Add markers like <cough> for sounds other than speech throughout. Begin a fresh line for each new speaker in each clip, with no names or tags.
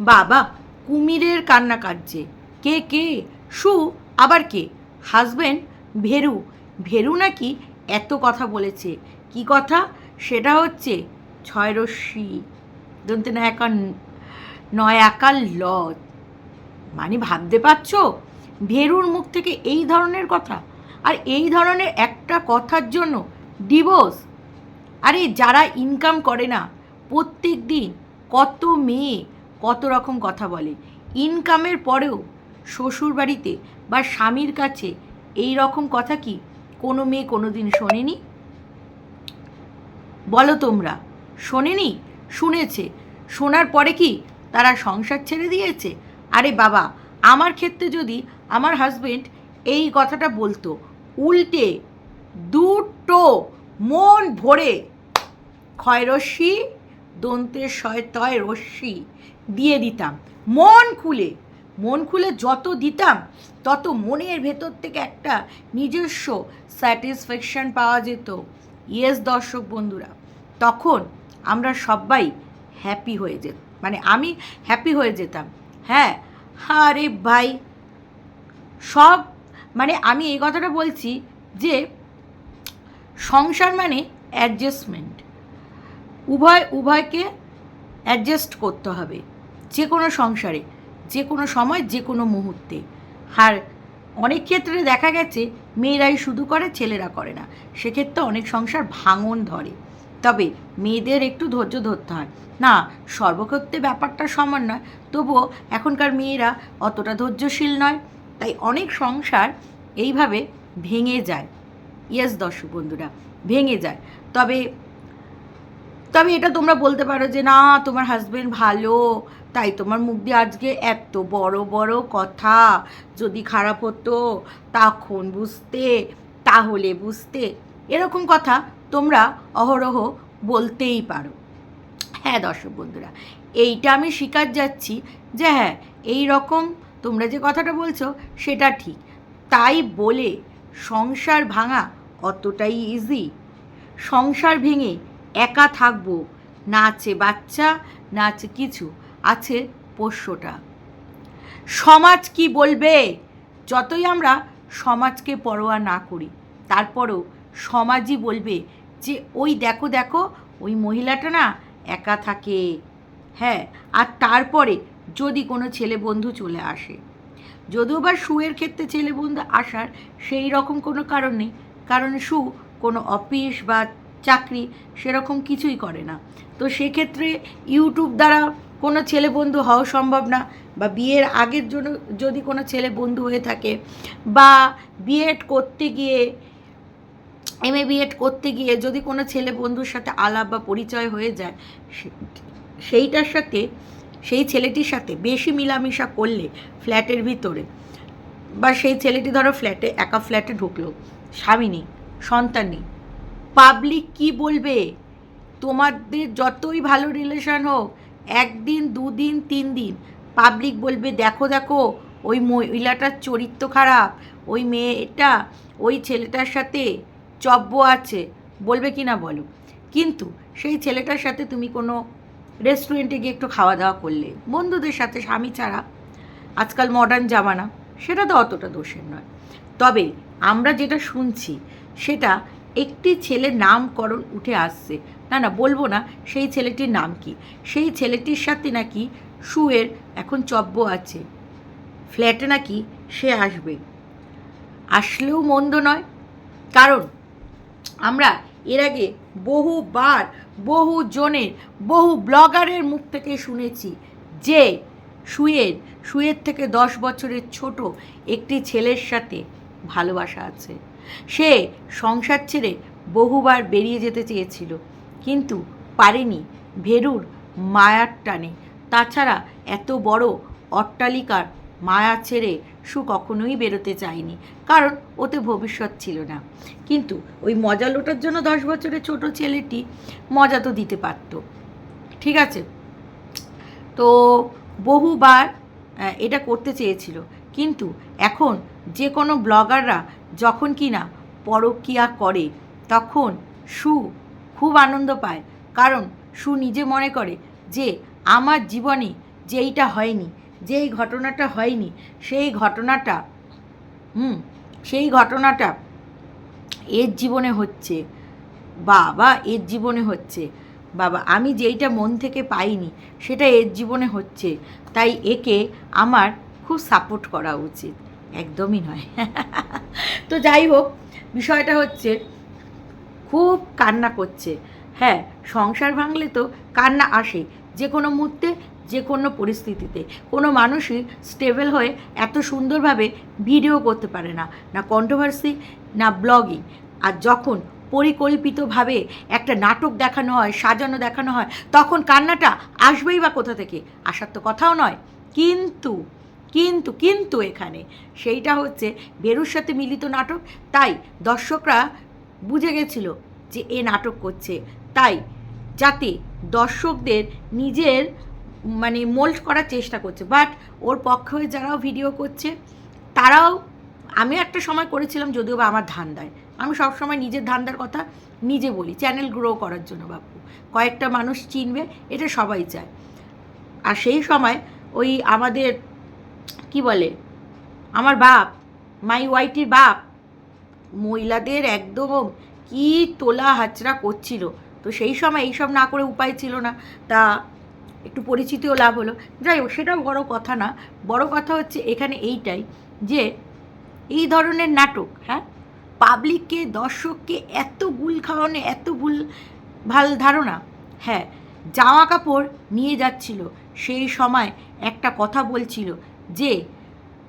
বাবা, কুমিরের কান্না কাটছে। কে কে? সু, আবার কে? হাজবেন্ড? ভেরু। ভেরু নাকি এত কথা বলেছে। কি কথা? সেটা হচ্ছে ছয় রশ্মি। দন্তে না একা নয় একার ল মানে ভাবতে পারছ? ভেরুর মুখ থেকে এই ধরনের কথা? আর এই ধরনের একটা কথার জন্য ডিভোর্স? আরে যারা ইনকাম করে না, প্রত্যেক দিন কত মেয়ে কত রকম কথা বলে। ইনকামের পরেও শ্বশুর বাড়িতে বা স্বামীর কাছে এই রকম কথা কি কোনো মেয়ে কোনো দিন শোনেনি? বলো তোমরা, শোনেনি? শুনেছে। শোনার পরে কি তারা সংসার ছেড়ে দিয়েছে? আরে বাবা, আমার ক্ষেত্রে যদি আমার হাজবেন্ড এই কথাটা বলতো, উল্টে, দুটো মন ভরে ক্ষয়রশ্মি দন্তের শয় তয় রশ্মি দিয়ে দিতাম। মন খুলে মন খুলে যত দিতাম, তত মনের ভেতর থেকে একটা নিজস্ব স্যাটিসফ্যাকশন পাওয়া যেত। ইয়েস দর্শক বন্ধুরা, তখন আমরা সবাই হ্যাপি হয়ে যেত মানে আমি হ্যাপি হয়ে যেতাম। হ্যাঁ আরে ভাই, সব মানে আমি এই কথাটা বলছি যে, সংসার মানে অ্যাডজাস্টমেন্ট উভয়, উভয়কে অ্যাডজাস্ট করতে হবে। যে কোনো সংসারে, যে কোনো সময়, যে কোনো মুহূর্তে। আর অনেক ক্ষেত্রে দেখা গেছে, মেয়েরাই শুধু করে, ছেলেরা করে না। সেক্ষেত্রে অনেক সংসার ভাঙন ধরে। তবে মেয়েদের একটু ধৈর্য ধরতে হয়। না, সর্বক্ষেত্রে ব্যাপারটা সমান নয়। তবুও এখনকার মেয়েরা অতটা ধৈর্যশীল নয়। তাই অনেক সংসার এইভাবে ভেঙে যায়। ইয়েস দর্শক বন্ধুরা, ভেঙে যায়। তবে তবে এটা তোমরা বলতে পারো যে, না, তোমার হাজবেন্ড ভালো তাই তোমার মুখ দিয়ে আজকে এত বড় বড় কথা যদি খারাপ হতো তখন বুঝতে, তাহলে বুঝতে। এরকম কথা তোমরা অহরহ বলতেই পারো। হ্যাঁ দর্শক বন্ধুরা, এইটা আমি স্বীকার যাচ্ছি যে হ্যাঁ এই রকম তোমরা যে কথাটা বলছো সেটা ঠিক। তাই বলে সংসার ভাঙা অতটাই ইজি সংসার ভেঙে একা থাকব, না আছে বাচ্চা, না আছে কিছু। আছে পোষ্যটা। সমাজ কি বলবে? যতই আমরা সমাজকে পরোয়া না করি, তারপরও সমাজই বলবে যে, ওই দেখো দেখো, ওই মহিলাটা না একা থাকে। হ্যাঁ আর তারপরে যদি কোনো ছেলে বন্ধু চলে আসে, যদিও বা সুয়ের ক্ষেত্রে ছেলে বন্ধু আসার সেই রকম কোনো কারণ নেই, কারণ সু কোনো অফিস বা চাকরি সেরকম কিছুই করে না। তো সেক্ষেত্রে ইউটিউব দ্বারা কোনো ছেলে বন্ধু হওয়া সম্ভব না বা বিয়ের আগের জন্য যদি কোনো ছেলে বন্ধু হয়ে থাকে বা বিএড করতে গিয়ে, এম এ বিএড করতে গিয়ে যদি কোনো ছেলে বন্ধুর সাথে আলাপ বা পরিচয় হয়ে যায় সেইটার সাথে, সেই ছেলেটির সাথে বেশি মিলামিশা করলে ফ্ল্যাটের ভিতরে বা সেই ছেলেটি ধরো ফ্ল্যাটে, একা ফ্ল্যাটে ঢুকলো, স্বামী নেই, সন্তান নেই পাবলিক কী বলবে? তোমাদের যতই ভালো রিলেশন হোক একদিন, দুদিন তিন দিন পাবলিক বলবে, দেখো দেখো, ওই মহিলাটার চরিত্র খারাপ, ওই মেয়েটা, ওই ছেলেটার সাথে চব্য আছে। বলবে কি না বলো? কিন্তু সেই ছেলেটার সাথে তুমি কোনো রেস্টুরেন্টে গিয়ে একটু খাওয়া দাওয়া করলে, বন্ধুদের সাথে, স্বামী ছাড়া, আজকাল মডার্ন জামানা, সেটা তো অতটা দোষের নয়। তবে আমরা যেটা শুনছি, সেটা একটি ছেলের নামকরণ উঠে আসছে। না না, বলব না, সেই ছেলেটির নাম কি? সেই ছেলেটির সাথে নাকি শুয়ের এখন চব্য আছে। ফ্ল্যাটে নাকি সে আসবে। আসলেও মন্দ নয়। কারণ আমরা এর আগে বহুবার বহু জনের বহু ব্লগারের মুখ থেকে শুনেছি যে সুয়ের সুয়ের থেকে দশ বছরের ছোট একটি ছেলের সাথে ভালোবাসা আছে। সে সংসার ছেড়ে বহুবার বেরিয়ে যেতে চেয়েছিল। কিন্তু পারেনি ভেরুর মায়ার টানে। তাছাড়া এত বড় অট্টালিকার মায়া ছেড়ে সু কখনোই বেরোতে চায়নি, কারণ ওতে ভবিষ্যৎ ছিল না। কিন্তু ওই মজা লোটার জন্য দশ বছরের ছোট ছেলেটি মজা তো দিতে পারত। ঠিক আছে? তো বহুবার এটা করতে চেয়েছিল। কিন্তু এখন যে কোনো ব্লগাররা যখন কিনা পরকিয়া করে, তখন সু খুব আনন্দ পায়। কারণ সু নিজে মনে করে যে, আমার জীবনে যেইটা হয়নি, যেই ঘটনাটা হয়নি, সেই ঘটনাটা, হুম, সেই ঘটনাটা এর জীবনে হচ্ছে। বাবা এর জীবনে হচ্ছে। বাবা, আমি যেইটা মন থেকে পাইনি, সেটা এর জীবনে হচ্ছে। তাই একে আমার খুব সাপোর্ট করা উচিত। একদমই নয়। <laughs> তো যাই হোক, বিষয়টা হচ্ছে খুব কান্না করছে। হ্যাঁ সংসার ভাঙলে তো কান্না আসে, যে কোনো মুহূর্তে, যে কোনো পরিস্থিতিতে। কোনো মানুষই স্টেবল হয়ে এত সুন্দরভাবে ভিডিও করতে পারে না না কন্ট্রোভার্সি না ব্লগিং আর যখন পরিকল্পিতভাবে একটা নাটক দেখানো হয়, সাজানো দেখানো হয়, তখন কান্নাটা আসবেই বা কোথা থেকে? আসার তো কথাও নয়। কিন্তু কিন্তু কিন্তু এখানে সেইটা হচ্ছে বেরুর সাথে মিলিত নাটক। তাই দর্শকরা বুঝে গেছিল যে এ নাটক করছে। তাই যাতে দর্শকদের নিজের মানে মোল্ড করার চেষ্টা করছে। বাট ওর পক্ষে যারাও ভিডিও করছে, তারাও আমি একটা সময় করেছিলাম যদিও বা আমার ধান্দায়। আমি সবসময় নিজের ধান্দার কথা নিজে বলি চ্যানেল গ্রো করার জন্য বাপু। কয়েকটা মানুষ চিনবে, এটা সবাই চায়। আর সেই সময় ওই আমাদের, কি বলে, আমার বাপ মাই ওয়াইটির বাপ মহিলাদের একদম কি তোলা হাচড়া করছিল। তো সেই সময় এইসব না করে উপায় ছিল না। তা একটু পরিচিতিও লাভ হলো। যাই হোক, সেটাও বড় কথা না। বড় কথা হচ্ছে এখানে এইটাই যে, এই ধরনের নাটক হ্যাঁ? পাবলিককে, দর্শককে এত ভুল খাওয়ানো, এত ভুল, ভালো ধারণা হ্যাঁ জামা কাপড় নিয়ে যাচ্ছিল। সেই সময় একটা কথা বলছিল যে,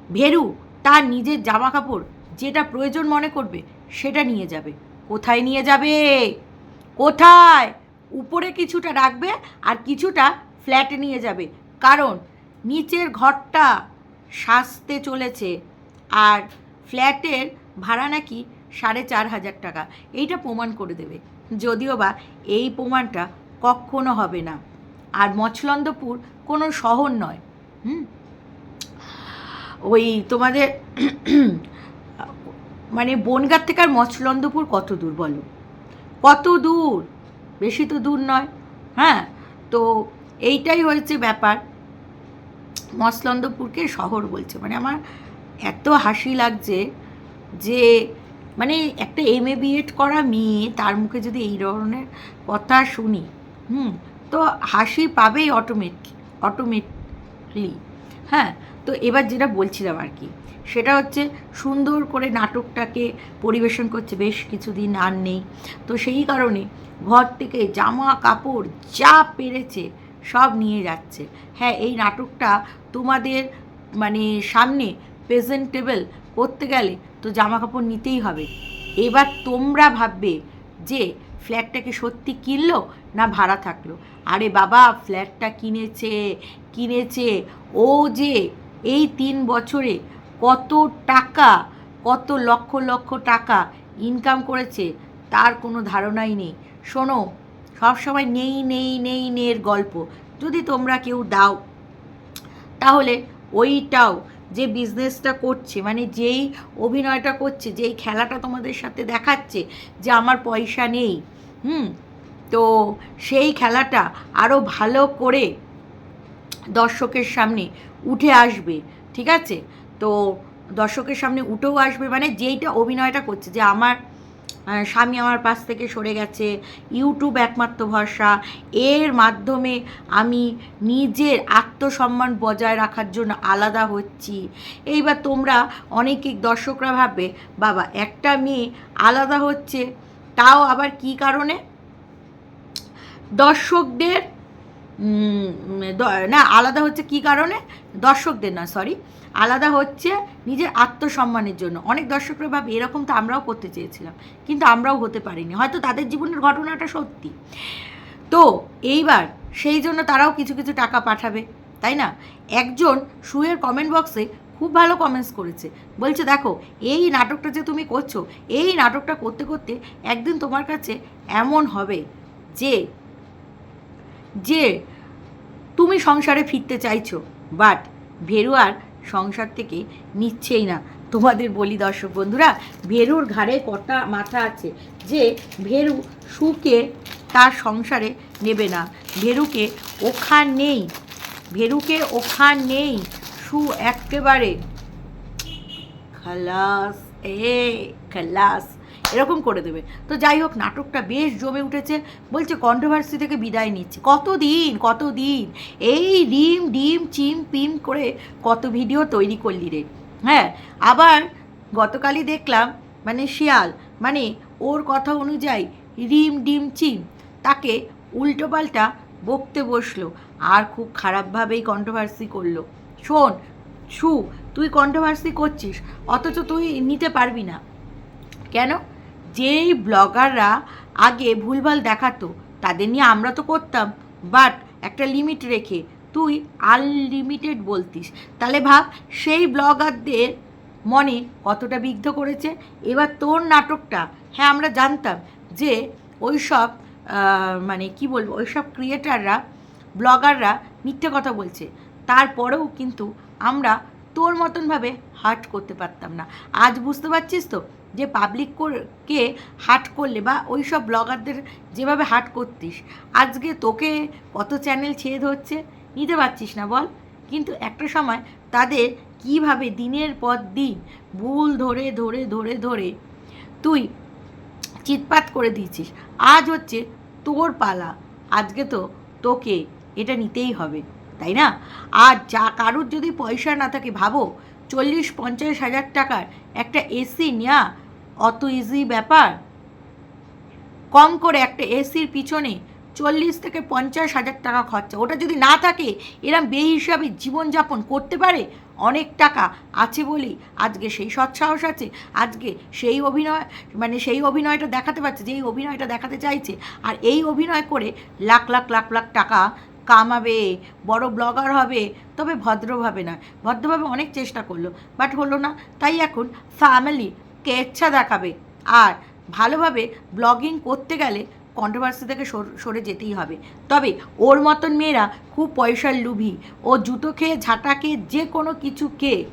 ভেরু তার নিজের জামা কাপড় যেটা প্রয়োজন মনে করবে, সেটা নিয়ে যাবে। কোথায় নিয়ে যাবে? কোথায়? উপরে কিছুটা রাখবে আর কিছুটা ফ্ল্যাটে নিয়ে যাবে। কারণ নিচের ঘরটা সাজতে চলেছে আর ফ্ল্যাটের ভাড়া নাকি সাড়ে চার হাজার টাকা। এইটা প্রমাণ করে দেবে। যদিও বা এই প্রমাণটা কখনো হবে না। আর মছলন্দপুর কোনো শহর নয়। হুম? ওই তোমাদের মানে বনগাঁ থেকে আর মছলন্দপুর কত দূর বলো? কত দূর? বেশি তো দূর নয়। হ্যাঁ? তো এইটাই হয়েছে ব্যাপার। মসলন্দপুরকে শহর বলছে। মানে আমার এত হাসি লাগছে যে মানে একটা এম এ বিএড করা মেয়ে তার মুখে যদি এই ধরনের কথা শুনি, হুম, তো হাসি পাবেই অটোমেট অটোমেটলি হ্যাঁ? তো এবার যেটা বলছিলাম আর কি সেটা হচ্ছে সুন্দর করে নাটকটাকে পরিবেশন করছে, বেশ কিছুদিন আর নেই। তো সেই কারণে ঘর থেকে জামা কাপড় যা পেরেছে সব নিয়ে যাচ্ছে। হ্যাঁ এই নাটকটা তোমাদের মানে সামনে প্রেজেন্টেবল করতে গেলে তো জামা কাপড় নিতেই হবে। এবার তোমরা ভাববে যে ফ্ল্যাটটাকে সত্যি কিনলো না ভাড়া থাকল? আরে বাবা ফ্ল্যাটটা কিনেছে কিনেছে। ও যে এই তিন বছরে কত টাকা, কত লক্ষ লক্ষ টাকা ইনকাম করেছে তার কোনো ধারণাই নেই। শোনো, সবসময় নেই নেই নেই নের গল্প। যদি তোমরা কেউ দাও, তাহলে ওইটাও যে বিজনেসটা করছে মানে যেই অভিনয়টা করছে, যেই খেলাটা তোমাদের সাথে দেখাচ্ছে যে আমার পয়সা নেই, হুম? তো সেই খেলাটা আরও ভালো করে দর্শকের সামনে উঠে আসবে, ঠিক আছে? তো দর্শকের সামনে উঠেও আসবে মানে যেইটা অভিনয়টা করছে, যে আমার স্বামী আমার পাশ থেকে সরে গেছে, ইউটিউব একমাত্র ভরসা, এর মাধ্যমে আমি নিজের আত্মসম্মান বজায় রাখার জন্য আলাদা হচ্ছি। এইবার তোমরা অনেকে দর্শকরা ভাববে, বাবা, একটা মেয়ে আলাদা হচ্ছে, তাও আবার কি কারণে? দর্শকদের না, আলাদা হচ্ছে কি কারণে? দর্শকদের না সরি আলাদা হচ্ছে নিজের আত্মসম্মানের জন্য। অনেক দর্শকরা ভাবে এরকম তো আমরাও করতে চেয়েছিলাম, কিন্তু আমরাও হতে পারিনি। হয়তো তাদের জীবনের ঘটনাটা সত্যি। তো এইবার সেই জন্য তারাও কিছু কিছু টাকা পাঠাবে, তাই না? একজন সুয়ের কমেন্ট বক্সে খুব ভালো কমেন্টস করেছে। বলছে, দেখো, এই নাটকটা যে তুমি করছ, এই নাটকটা করতে করতে একদিন তোমার কাছে এমন হবে যে যে তুমি সংসারে ফিরতে চাইছো বাট ভেরুয়ার সংসার থেকে নিচ্ছেই না। তোমাদের বলি দর্শক বন্ধুরা, ভেরুর ঘাড়ে কটা মাথা আছে যে ভেরু সুকে তার সংসারে নেবে না। ভেরুকে ওখান নেই, ভেরুকে ওখান নেই, সু একেবারে খালাস, এ খালাস। এরকম করে দেবে। তো যাই হোক, নাটকটা বেশ জমে উঠেছে। বলছে কন্ট্রোভার্সি থেকে বিদায় নিচ্ছে। কতদিন কতদিন? এই ডিম ডিম, চিম, পিম করে কত ভিডিও তৈরি করলি রে। হ্যাঁ আবার গতকালই দেখলাম মানে শিয়াল মানে ওর কথা অনুযায়ী রিম, ডিম, চিম, তাকে উল্টোপাল্টা বকতে বসল আর খুব খারাপভাবেই কন্ট্রোভার্সি করল। শোন শু তুই কন্ট্রোভার্সি করছিস, অথচ তুই নিতে পারবি না। কেন? যেই ব্লগাররা আগে ভুলভাল দেখাতো, তাদের নিয়ে আমরা তো করতাম। বাট একটা লিমিট রেখে, তুই আনলিমিটেড বলতিস। তাহলে ভাব, সেই ব্লগারদের মনে কতটা বিদ্ধ করেছে? এবার তোর নাটকটা হ্যাঁ আমরা জানতাম যে ওইসব মানে কি বলব, ওইসব ক্রিয়েটাররা ব্লগাররা মিথ্যে কথা বলছে। তারপরেও কিন্তু আমরা তোর মতনভাবে হার্ট করতে পারতাম না। আজ বুঝতে পারছিস তো? যে পাবলিক কে হার্ট করলে বা ওই সব ব্লগারদের যেভাবে হাট করতিস, আজকে তোকে কত চ্যানেল ছেদ হচ্ছে, নিতে পারছিস না বল। কিন্তু একটা সময় তাদের কীভাবে দিনের পর দিন ভুল ধরে ধরে ধরে ধরে তুই চিৎপাত করে দিয়েছিস, আজ হচ্ছে তোর পালা, আজকে তো তোকে এটা নিতেই হবে, তাই না? আর যা কারুর যদি পয়সা না থাকে, ভাবো, চল্লিশ, পঞ্চাশ হাজার টাকার একটা এসি নেওয়া অত ইজি ব্যাপার? কম করে একটা এসির পিছনে চল্লিশ থেকে পঞ্চাশ হাজার টাকা খরচা। ওটা যদি না থাকে এরম বেহিসাবে জীবনযাপন করতে পারে? অনেক টাকা আছে বলেই আজকে সেই সৎসাহস আছে, আজকে সেই অভিনয় মানে সেই অভিনয়টা দেখাতে পারছে, যেই অভিনয়টা দেখাতে চাইছে। আর এই অভিনয় করে লাখ লাখ লাখ লাখ টাকা কামাবে, বড় ব্লগার হবে, তবে ভদ্রভাবে নয়। ভদ্রভাবে অনেক চেষ্টা করল বাট হলো না। তাই এখন ফ্যামিলি কেচ্ছা দেখাবে। আর ভালোভাবে ব্লগিং করতে গেলে কন্ট্রোভার্সি থেকে সর- যেতেই হবে। তবে ওর মতন মেয়েরা খুব পয়সার লুভি। ও জুতো খেয়ে, ঝাঁটা খেয়ে, যে কোনো কিছু কে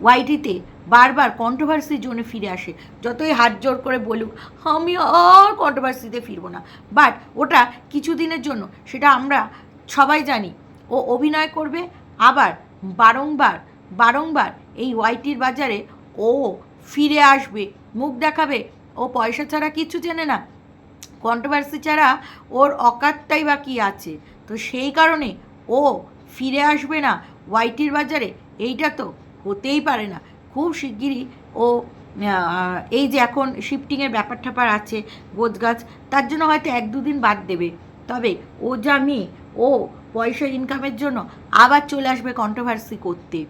ওয়াইটিতে বারবার কন্ট্রোভার্সির জন্য ফিরে আসে। যতই হাত জোর করে বলুক, আমি আর কন্ট্রোভার্সিতে ফিরবো না। বাট ওটা কিছুদিনের জন্য, সেটা আমরা সবাই জানি। ও অভিনয় করবে, আবার বারংবার বারংবার এই ওয়াইটির বাজারে ও ফিরে আসবে, মুখ দেখাবে। ও পয়সা ছাড়া কিচ্ছু চেনে না। কন্ট্রোভার্সি ছাড়া ওর অকাতটাই বা কী আছে। তো সেই কারণে ও ফিরে আসবে না। ওয়াইটির বাজারে এইটা তো হতেই পারে না। খুব শিগগিরই ও এই যে এখন শিফটিংয়ের ব্যাপার ট্যাপার আছে গোছ গাছ তার জন্য হয়তো এক দুদিন বাদ দেবে। তবে ও যা মেয়ে, ও পয়সা ইনকামের জন্য আবার চলে আসবে কন্ট্রোভার্সি করতে।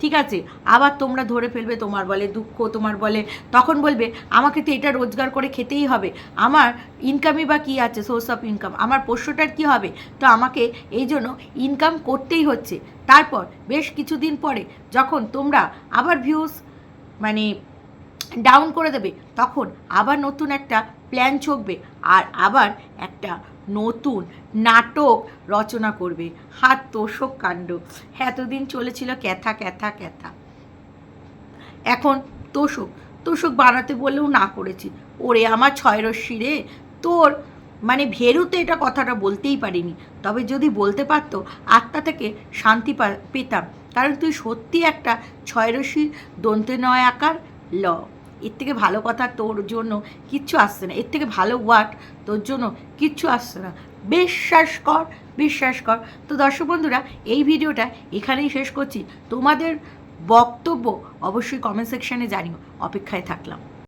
ঠিক আছে? আবার তোমরা ধরে ফেলবে, তোমার বলে দুঃখ, তোমার বলে, তখন বলবে, আমাকে তো এটা রোজগার করে খেতেই হবে। আমার ইনকামই বা কী আছে? সোর্স অফ ইনকাম আমার পোষ্যটার কী হবে? তো আমাকে এই জন্য ইনকাম করতেই হচ্ছে। তারপর বেশ কিছুদিন পরে যখন তোমরা আবার ভিউজ মানে ডাউন করে দেবে, তখন আবার নতুন একটা প্ল্যান চকবে, আর আবার একটা নতুন নাটক রচনা করবে। হাত তোষক কাণ্ড। এতদিন চলেছিল ক্যাথা ক্যাথা ক্যাথা। এখন তোষক। তোষক বানাতে বললেও না করেছি। ওরে আমার ছয় রশ্মি রে। তোর মানে ভেরুতে এটা কথাটা বলতেই পারিনি। তবে যদি বলতে পারতো, আত্মা থেকে শান্তি পেতাম। কারণ তুই সত্যি একটা ছয় রশ্মি দন্তে নয় আকার ল। এর থেকে ভালো কথা তোর জন্য কিচ্ছু আসছে না। এর থেকে ভালো ওয়ার্ড তোর জন্য কিচ্ছু আসছে না। বিশ্বাস কর বিশ্বাস কর। তো দর্শক বন্ধুরা, এই ভিডিওটা এখানেই শেষ করছি। তোমাদের বক্তব্য অবশ্যই কমেন্ট সেকশানে জানিও। অপেক্ষায় থাকলাম।